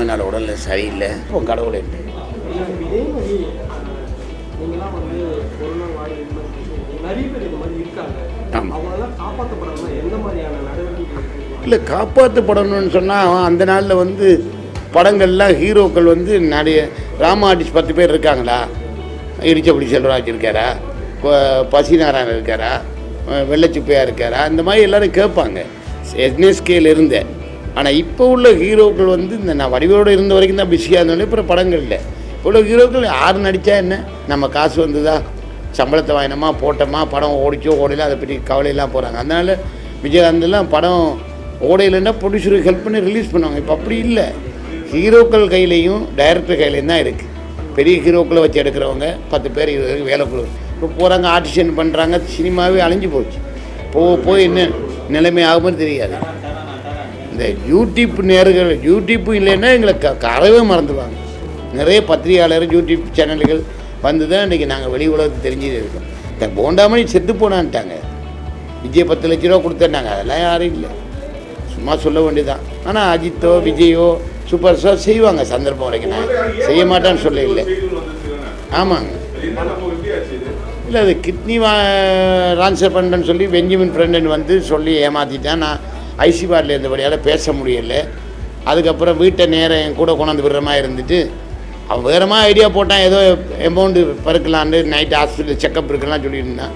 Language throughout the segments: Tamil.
கொஞ்ச நாள் உடல்நிலை சரியில்லை. இப்போ கடவுளை இல்லை காப்பாற்றப்படணும்னு சொன்னால் அந்த நாளில் வந்து படங்கள்லாம் ஹீரோக்கள் வந்து நிறைய ராம ஆர்டிஸ்ட் பத்து பேர் இருக்காங்களா? இடிச்சபடி செல்வராஜ் இருக்காரா? பசிநாராயணன் இருக்காரா? வெள்ளச்சிப்பையா இருக்காரா? இந்த மாதிரி எல்லோரும் கேட்பாங்க. என்எஸ்கேல இருந்தேன் ஆனால் இப்போ உள்ள ஹீரோக்கள் வந்து இந்த நான் வடிவோடு இருந்த வரைக்கும் தான் பிஸியாக இருந்தோடனே அப்புறம் படங்கள் இல்லை இப்போ உள்ள ஹீரோக்கள் யார் நடித்தா என்ன? நம்ம காசு வந்ததா? சம்பளத்தை வாங்கினோமா? போட்டோமா? படம் ஓடிச்சோ ஓடல அதை பற்றி கவலையெல்லாம் போகிறாங்க அதனால் விஜயகாந்த்லாம் படம் ஓடையிலன்னா ப்ரொடியூசருக்கு ஹெல்ப் பண்ணி ரிலீஸ் பண்ணுவாங்க. இப்போ அப்படி இல்லை. ஹீரோக்கள் கையிலையும் டைரக்டர் கையிலையும் தான் இருக்குது பெரிய ஹீரோக்களை வச்சு எடுக்கிறவங்க பத்து பேர் இருபது பேருக்கு வேலை கொடுக்கும் இப்போ போகிறாங்க ஆடிஷன் பண்ணுறாங்க சினிமாவே அழிஞ்சு போச்சு. போக போய் என்ன நிலைமை ஆகும்னு தெரியாது. இந்த யூடியூப் நேர்கள் யூடியூப் இல்லைன்னா எங்களை க கறவே மறந்துடுவாங்க. நிறைய பத்திரிகையாளர் யூடியூப் சேனல்கள் வந்து தான் இன்றைக்கி நாங்கள் வெளி உலகத்துக்கு தெரிஞ்சு இருக்கோம். இந்த போண்டாமணி செத்து போனான்ட்டாங்க. விஜய் பத்து லட்ச ரூபா கொடுத்தேன்னாங்க. அதெல்லாம் யாரும் இல்லை. சும்மா சொல்ல வேண்டியதுதான். ஆனால் அஜித்தோ விஜயோ சூப்பர் ஸ்டார் செய்வாங்க சந்தர்ப்பம் வரைக்கும். நான் செய்ய மாட்டேன்னு சொல்ல இல்லை. ஆமாங்க. இல்லை அது கிட்னி வா ட்ரான்ஸ்ஃபர் பண்ணுறேன்னு சொல்லி பெஞ்சமின் ஃப்ரெண்டுன்னு வந்து சொல்லி ஏமாற்றிட்டேன் நான் ஐசி வார்டில் இருந்தபடியால் பேச முடியல. அதுக்கப்புறம் வீட்டை நேரம் என் கூட கொண்டாந்து விடுற மாதிரி இருந்துட்டு அவன் வேறு மாதிரி ஐடியா போட்டான் ஏதோ அமௌண்ட்டு பறக்கலான்னு நைட் ஹாஸ்பிட்டல் செக்கப் இருக்கலாம் சொல்லியிருந்தான்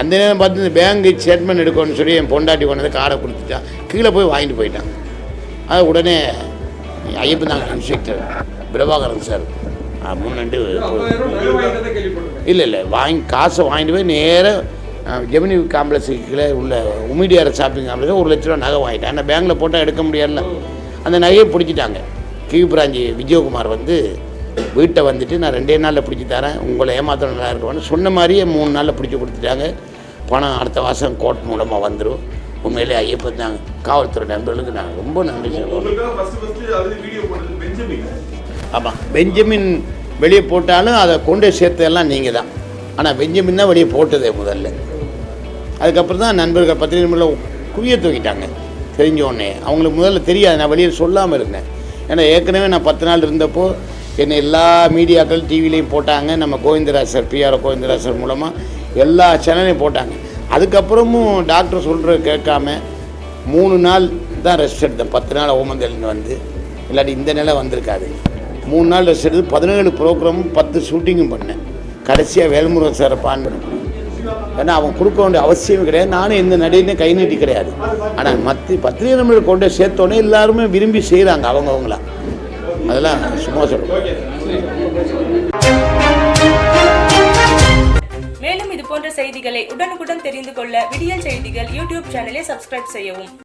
அந்த நேரம் பார்த்து இந்த பேங்க் ஸ்டேட்மெண்ட் எடுக்கணும்னு சொல்லி என் பொண்டாட்டி கொண்டு வந்து கார்டை கொடுத்துட்டான் கீழே போய் வாங்கிட்டு போயிட்டான். அது உடனே ஐயப்பன் தான் இன்ஸ்பெக்டர் பிரபாகரன் சார் முன்னாண்டு இல்லை இல்லை வாங்கி காசை வாங்கிட்டு போய் நேராக ஜெமினி காம்ப்ளெக்ஸுக்கு கீழே உள்ள உமிடியார் ஷாப்பிங் காம்ப்ளெக்ஸ் ஒரு லட்ச ரூபா நகை வாங்கிட்டேன். ஆனால் பேங்க்கில் போட்டால் எடுக்க முடியாதுல்ல. அந்த நகையை பிடிச்சிட்டாங்க. கிவி பிராஞ்சி விஜயகுமார் வந்து வீட்டை வந்துட்டு நான் ரெண்டே நாளில் பிடிச்சி தரேன். உங்களை ஏமாத்த நல்லா இருக்கும்னு சொன்ன மாதிரியே மூணு நாளில் பிடிச்சி கொடுத்துட்டாங்க. பணம் அடுத்த மாதம் கோர்ட் மூலமாக வந்துடும் உண்மையிலே ஐயப்பன் தாங்க காவல்துறை நண்பர்களுக்கு நான் ரொம்ப நன்றி பெஞ்சமின். ஆமாம் பெஞ்சமின் வெளியே போட்டாலும் அதை கொண்டு சேர்த்ததெல்லாம் நீங்கள் தான் ஆனால் பெஞ்சமின் தான் வெளியே போட்டதே முதல்ல. அதுக்கப்புறம் தான் நண்பர்கள் பத்திரிகை நண்பர்கள் குவிய தூக்கிட்டாங்க. தெரிஞ்ச உடனே. அவங்களுக்கு முதல்ல தெரியாது. நான் வெளியே சொல்லாமல் இருந்தேன். ஏன்னா ஏற்கனவே நான் பத்து நாள் இருந்தப்போ என்னை எல்லா மீடியாக்கள் டிவிலையும் போட்டாங்க. நம்ம Govindaraj sir PR Govindaraj sir மூலமாக எல்லா சேனலையும் போட்டாங்க. அதுக்கப்புறமும் டாக்டர் சொல்கிற கேட்காம மூணு நாள் தான் ரெஸ்ட் எடுத்தேன். பத்து நாள் ஓமந்தலின்னு வந்து. இல்லாட்டி இந்த நிலை வந்திருக்காது. மூணு நாள் ரெஸ்ட் எடுத்து பதினேழு ப்ரோக்ராமும் பத்து ஷூட்டிங்கும் பண்ணேன். கடைசியாக வேல்முருகன் சாரை பான் ஏன்னா அவன் கொடுக்க வேண்டிய அவசியம் கிடையாது. நானும் எந்த நடிகனே கை நீட்டி கிடையாது. ஆனால் மற்ற பத்திரிகை நம்மளை கொண்டு சேர்த்தோன்னே எல்லாருமே விரும்பி செய்கிறாங்க அவங்கவுங்களா. அதெல்லாம் சும்மா சொல்லுவோம் மேலும் இது போன்ற செய்திகளை உடனுக்குடன் தெரிந்து கொள்ள விடியல் செய்திகள் யூடியூப் சேனலை சப்ஸ்கிரைப் செய்யவும்.